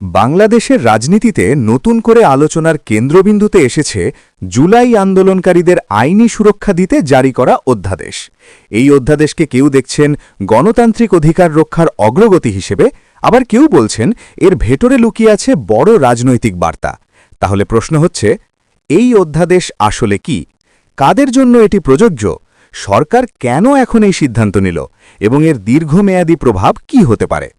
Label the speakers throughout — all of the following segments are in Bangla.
Speaker 1: বাংলাদেশের রাজনীতিতে নতুন করে আলোচনার কেন্দ্রবিন্দুতে এসেছে জুলাই আন্দোলনকারীদের আইনি সুরক্ষা দিতে জারি করা অধ্যাদেশ। এই অধ্যাদেশকে কেউ দেখছেন গণতান্ত্রিক অধিকার রক্ষার অগ্রগতি হিসেবে, আবার কেউ বলছেন এর ভেতরে লুকিয়ে আছে বড় রাজনৈতিক বার্তা। তাহলে প্রশ্ন হচ্ছে, এই অধ্যাদেশ আসলে কি? কাদের জন্য এটি প্রযোজ্য? সরকার কেন এখন এই সিদ্ধান্ত নিল? এবং এর দীর্ঘমেয়াদী প্রভাব কি হতে পারে?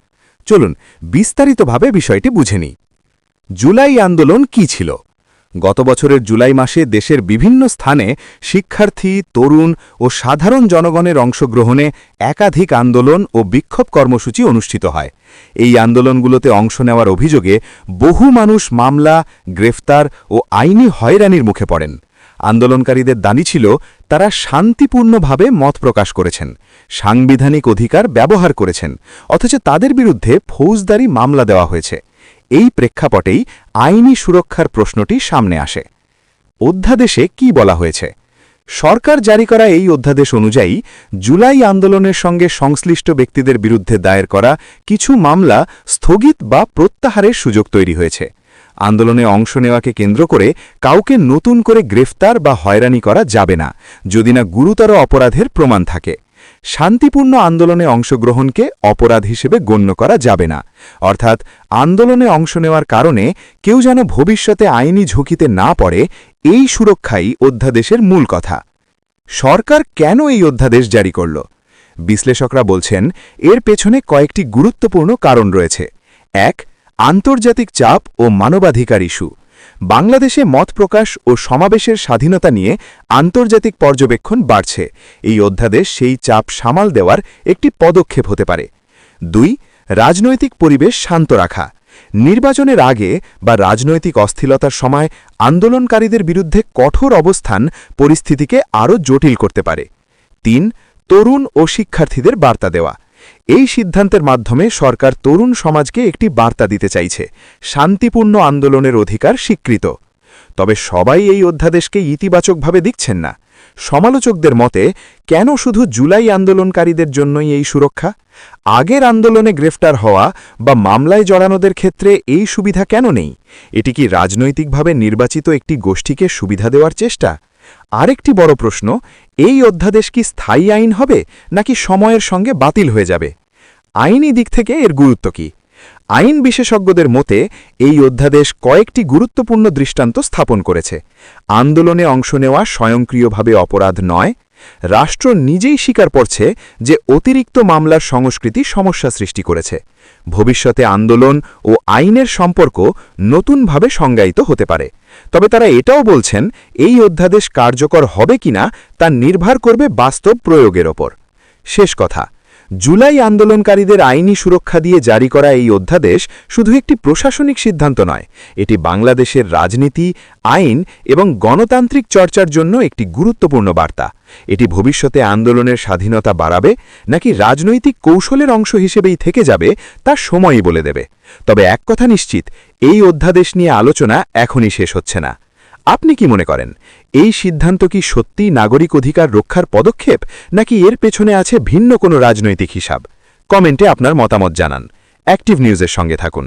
Speaker 1: চলুন, বিস্তারিতভাবে বিষয়টি বুঝে নিই। জুলাই আন্দোলন কি ছিল? গত বছরের জুলাই মাসে দেশের বিভিন্ন স্থানে শিক্ষার্থী, তরুণ ও সাধারণ জনগণের অংশগ্রহণে একাধিক আন্দোলন ও বিক্ষোভ কর্মসূচি অনুষ্ঠিত হয়। এই আন্দোলনগুলোতে অংশ নেওয়ার অভিযোগে বহু মানুষ মামলা, গ্রেফতার ও আইনি হয়রানির মুখে পড়েন। আন্দোলনকারীদের দাবি ছিল, তারা শান্তিপূর্ণভাবে মত প্রকাশ করেছেন, সাংবিধানিক অধিকার ব্যবহার করেছেন, অথচ তাদের বিরুদ্ধে ফৌজদারি মামলা দেওয়া হয়েছে। এই প্রেক্ষাপটেই আইনি সুরক্ষার প্রশ্নটি সামনে আসে। অধ্যাদেশে কি বলা হয়েছে? সরকার জারি করা এই অধ্যাদেশ অনুযায়ী জুলাই আন্দোলনের সঙ্গে সংশ্লিষ্ট ব্যক্তিদের বিরুদ্ধে দায়ের করা কিছু মামলা স্থগিত বা প্রত্যাহারের সুযোগ তৈরি হয়েছে। আন্দোলনে অংশ নেওয়াকে কেন্দ্র করে কাউকে নতুন করে গ্রেফতার বা হয়রানি করা যাবে না, যদি না গুরুতর অপরাধের প্রমাণ থাকে। শান্তিপূর্ণ আন্দোলনে অংশগ্রহণকে অপরাধ হিসেবে গণ্য করা যাবে না, অর্থাৎ আন্দোলনে অংশ নেওয়ার কারণে কেউ যেন ভবিষ্যতে আইনি ঝুঁকিতে না পড়ে, এই সুরক্ষাই অধ্যাদেশের মূল কথা। সরকার কেন এই অধ্যাদেশ জারি করল? বিশ্লেষকরা বলছেন, এর পেছনে কয়েকটি গুরুত্বপূর্ণ কারণ রয়েছে। এক আন্তর্জাতিক চাপ ও মানবাধিকার ইস্যু। বাংলাদেশে মত প্রকাশ ও সমাবেশের স্বাধীনতা নিয়ে আন্তর্জাতিক পর্যবেক্ষণ বাড়ছে। এই অধ্যাদেশ সেই চাপ সামাল দেওয়ার একটি পদক্ষেপ হতে পারে। দুই, রাজনৈতিক পরিবেশ শান্ত রাখা। নির্বাচনের আগে বা রাজনৈতিক অস্থিরতার সময় আন্দোলনকারীদের বিরুদ্ধে কঠোর অবস্থান পরিস্থিতিকে আরও জটিল করতে পারে। তিন, তরুণ ও শিক্ষার্থীদের বার্তা দেওয়া। এই সিদ্ধান্তের মাধ্যমে সরকার তরুণ সমাজকে একটি বার্তা দিতে চাইছে, শান্তিপূর্ণ আন্দোলনের অধিকার স্বীকৃত। তবে সবাই এই অধ্যাদেশকে ইতিবাচকভাবে দেখছেন না। সমালোচকদের মতে, কেন শুধু জুলাই আন্দোলনকারীদের জন্যই এই সুরক্ষা? আগের আন্দোলনে গ্রেফতার হওয়া বা মামলায় জড়ানোদের ক্ষেত্রে এই সুবিধা কেন নেই? এটি কি রাজনৈতিকভাবে নির্বাচিত একটি গোষ্ঠীকে সুবিধা দেওয়ার চেষ্টা? আরেকটি বড় প্রশ্ন, এই অধ্যাদেশ কি স্থায়ী আইন হবে নাকি সময়ের সঙ্গে বাতিল হয়ে যাবে? আইনি দিক থেকে এর গুরুত্ব কি? আইন বিশেষজ্ঞদের মতে, এই অধ্যাদেশ কয়েকটি গুরুত্বপূর্ণ দৃষ্টান্ত স্থাপন করেছে। আন্দোলনে অংশ নেওয়া স্বয়ংক্রিয়ভাবে অপরাধ নয় রাষ্ট্র নিজেই স্বীকার করছে যে অতিরিক্ত মামলার সংস্কৃতি সমস্যা সৃষ্টি করেছে। ভবিষ্যতে আন্দোলন ও আইনের সম্পর্ক নতুনভাবে সংজ্ঞায়িত হতে পারে। তবে তারা এটাও বলছেন, এই অধ্যাদেশ কার্যকর হবে কিনা তা নির্ভর করবে বাস্তব প্রয়োগের ওপর। শেষ কথা। জুলাই আন্দোলনকারীদের আইনি সুরক্ষা দিয়ে জারি করা এই অধ্যাদেশ শুধু একটি প্রশাসনিক সিদ্ধান্ত নয়, এটি বাংলাদেশের রাজনীতি, আইন এবং গণতান্ত্রিক চর্চার জন্য একটি গুরুত্বপূর্ণ বার্তা। এটি ভবিষ্যতে আন্দোলনের স্বাধীনতা বাড়াবে নাকি রাজনৈতিক কৌশলের অংশ হিসেবেই থেকে যাবে তা সময়ই বলে দেবে। তবে এক কথা নিশ্চিত, এই অধ্যাদেশ নিয়ে আলোচনা এখনই শেষ হচ্ছে না। আপনি কি মনে করেন, এই সিদ্ধান্ত কি সত্যি নাগরিক অধিকার রক্ষার পদক্ষেপ, নাকি এর পেছনে আছে ভিন্ন কোনো রাজনৈতিক হিসাব? কমেন্টে আপনার মতামত জানান। অ্যাক্টিভ নিউজের সঙ্গে থাকুন।